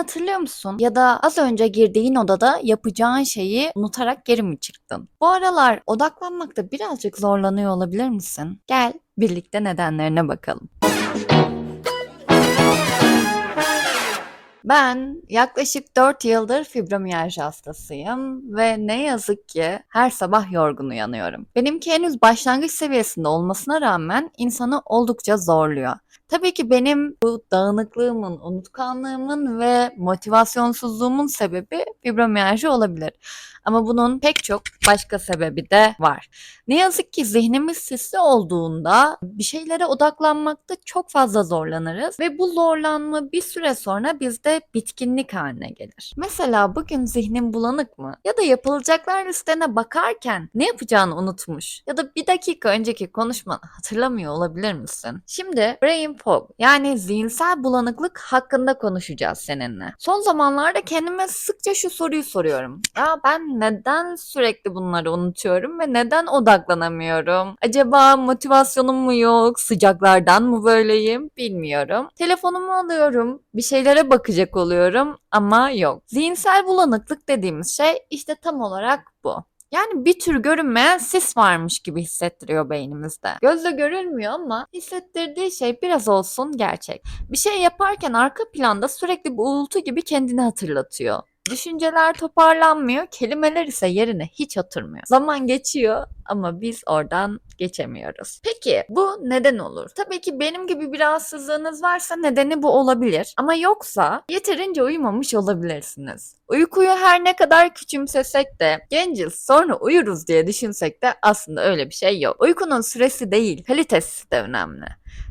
hatırlıyor musun? Ya da az önce girdiğin odada yapacağın şeyi unutarak geri mi çıktın? Bu aralar odaklanmakta birazcık zorlanıyor olabilir misin? Gel birlikte nedenlerine bakalım. Ben yaklaşık 4 yıldır fibromiyalji hastasıyım ve ne yazık ki her sabah yorgun uyanıyorum. Benimki henüz başlangıç seviyesinde olmasına rağmen insanı oldukça zorluyor. Tabii ki benim bu dağınıklığımın, unutkanlığımın ve motivasyonsuzluğumun sebebi fibromiyalji olabilir. Ama bunun pek çok başka sebebi de var. Ne yazık ki zihnimiz sisli olduğunda bir şeylere odaklanmakta çok fazla zorlanırız ve bu zorlanma bir süre sonra bizde bitkinlik haline gelir. Mesela bugün zihnin bulanık mı? Ya da yapılacaklar listene bakarken ne yapacağını unutmuş ya da bir dakika önceki konuşmanı hatırlamıyor olabilir misin? Şimdi brain fog yani zihinsel bulanıklık hakkında konuşacağız seninle. Son zamanlarda kendime sıkça şu soruyu soruyorum. Ya ben neden sürekli bunları unutuyorum ve neden odaklanamıyorum? Acaba motivasyonum mu yok? Sıcaklardan mı böyleyim? Bilmiyorum. Telefonumu alıyorum. Bir şeylere bakacak oluyorum ama yok. Zihinsel bulanıklık dediğimiz şey işte tam olarak bu. Yani bir tür görünmeyen sis varmış gibi hissettiriyor beynimizde. Gözle görülmüyor ama hissettirdiği şey biraz olsun gerçek. Bir şey yaparken arka planda sürekli bir uğultu gibi kendini hatırlatıyor. Düşünceler toparlanmıyor, kelimeler ise yerine hiç oturmuyor. Zaman geçiyor ama biz oradan geçemiyoruz. Peki bu neden olur? Tabii ki benim gibi bir rahatsızlığınız varsa nedeni bu olabilir. Ama yoksa yeterince uyumamış olabilirsiniz. Uykuyu her ne kadar küçümsesek de genciz sonra uyuruz diye düşünsek de aslında öyle bir şey yok. Uykunun süresi değil kalitesi de önemli.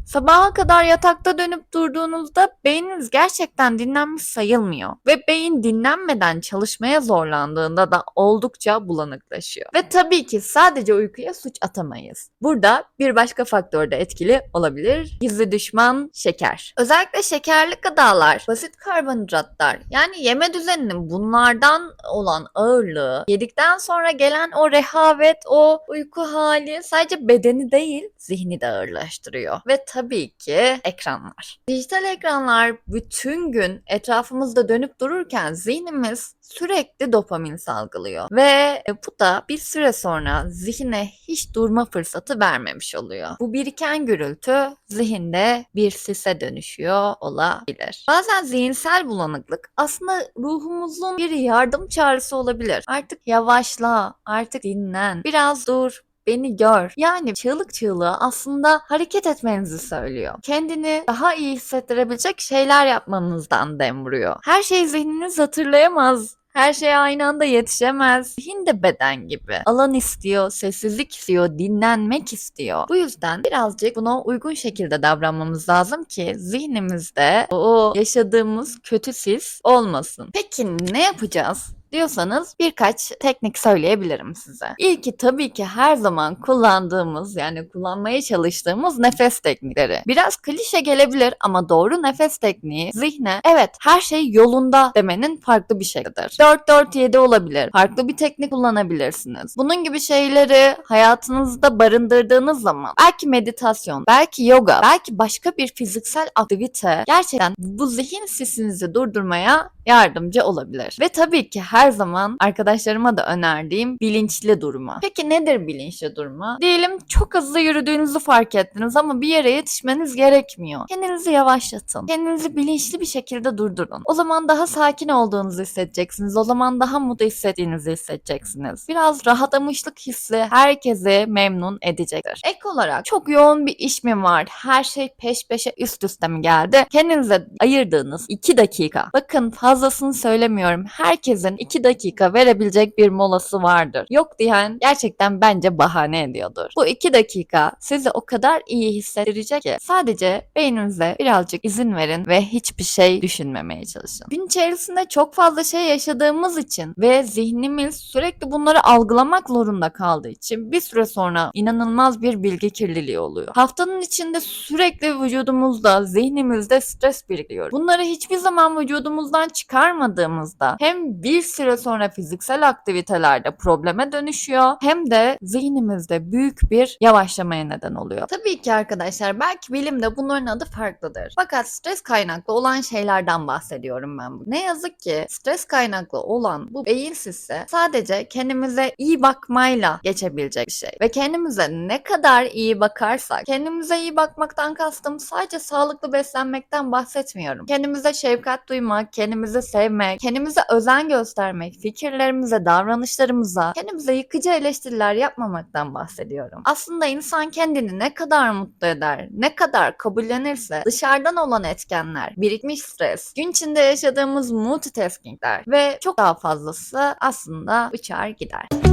Sabaha kadar yatakta dönüp durduğunuzda beyniniz gerçekten dinlenmiş sayılmıyor ve beyin dinlenmeden çalışmaya zorlandığında da oldukça bulanıklaşıyor. Ve tabii ki sadece uykuya suç atamayız. Burada bir başka faktör de etkili olabilir. Gizli düşman şeker. Özellikle şekerli gıdalar, basit karbonhidratlar yani yeme düzeninin bunlardan olan ağırlığı, yedikten sonra gelen o rehavet, o uyku hali sadece bedeni değil zihni de ağırlaştırıyor. Ve tabii ki ekranlar. Dijital ekranlar bütün gün etrafımızda dönüp dururken zihnimiz sürekli dopamin salgılıyor. Ve bu da bir süre sonra zihne hiç durma fırsatı vermemiş oluyor. Bu biriken gürültü zihinde bir sise dönüşüyor olabilir. Bazen zihinsel bulanıklık aslında ruhumuzun bir yardım çağrısı olabilir. Artık yavaşla, artık dinlen, biraz dur, beni gör. Yani çığlık çığlığı aslında hareket etmenizi söylüyor. Kendini daha iyi hissettirebilecek şeyler yapmanızdan dem vuruyor. Her şeyi zihniniz hatırlayamaz. Her şey aynı anda yetişemez. Zihin de beden gibi. Alan istiyor, sessizlik istiyor, dinlenmek istiyor. Bu yüzden birazcık buna uygun şekilde davranmamız lazım ki zihnimizde o yaşadığımız kötü sis olmasın. Peki ne yapacağız? Diyorsanız birkaç teknik söyleyebilirim size. İlki tabii ki her zaman kullandığımız yani kullanmaya çalıştığımız nefes teknikleri. Biraz klişe gelebilir ama doğru nefes tekniği zihne evet her şey yolunda demenin farklı bir şeklidir. 4-4-7 olabilir. Farklı bir teknik kullanabilirsiniz. Bunun gibi şeyleri hayatınızda barındırdığınız zaman belki meditasyon, belki yoga, belki başka bir fiziksel aktivite gerçekten bu zihin sesinizi durdurmaya yardımcı olabilir. Ve tabii ki her zaman arkadaşlarıma da önerdiğim bilinçli durma. Peki nedir bilinçli durma? Diyelim çok hızlı yürüdüğünüzü fark ettiniz ama bir yere yetişmeniz gerekmiyor. Kendinizi yavaşlatın. Kendinizi bilinçli bir şekilde durdurun. O zaman daha sakin olduğunuzu hissedeceksiniz. O zaman daha mutlu hissettiğinizi hissedeceksiniz. Biraz rahatlamışlık hissi herkesi memnun edecektir. Ek olarak çok yoğun bir iş mi var? Her şey peş peşe üst üste mi geldi? Kendinize ayırdığınız 2 dakika. Bakın fazlasını söylemiyorum. Herkesin 2 dakika verebilecek bir molası vardır. Yok diyen gerçekten bence bahane ediyordur. Bu 2 dakika sizi o kadar iyi hissettirecek ki sadece beyninize birazcık izin verin ve hiçbir şey düşünmemeye çalışın. Gün içerisinde çok fazla şey yaşadığımız için ve zihnimiz sürekli bunları algılamak zorunda kaldığı için bir süre sonra inanılmaz bir bilgi kirliliği oluyor. Haftanın içinde sürekli vücudumuzda, zihnimizde stres birikiyor. Bunları hiçbir zaman vücudumuzdan çıkarmadığımızda hem bir süre sonra fiziksel aktivitelerde probleme dönüşüyor hem de zihnimizde büyük bir yavaşlamaya neden oluyor. Tabii ki arkadaşlar belki bilimde bunların adı farklıdır. Fakat stres kaynaklı olan şeylerden bahsediyorum ben. Ne yazık ki stres kaynaklı olan bu beyin sisi sadece kendimize iyi bakmayla geçebilecek bir şey. Ve kendimize ne kadar iyi bakarsak, kendimize iyi bakmaktan kastım sadece sağlıklı beslenmekten bahsetmiyorum. Kendimize şefkat duymak, kendimizi sevmek, kendimize özen göstermek, fikirlerimize, davranışlarımıza, kendimize yıkıcı eleştiriler yapmamaktan bahsediyorum. Aslında insan kendini ne kadar mutlu eder, ne kadar kabullenirse dışarıdan olan etkenler, birikmiş stres, gün içinde yaşadığımız multitaskingler ve çok daha fazlası aslında uçar gider.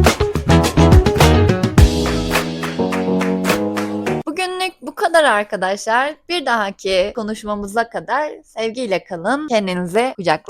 Kadar arkadaşlar. Bir dahaki konuşmamıza kadar sevgiyle kalın. Kendinize kucaklayın.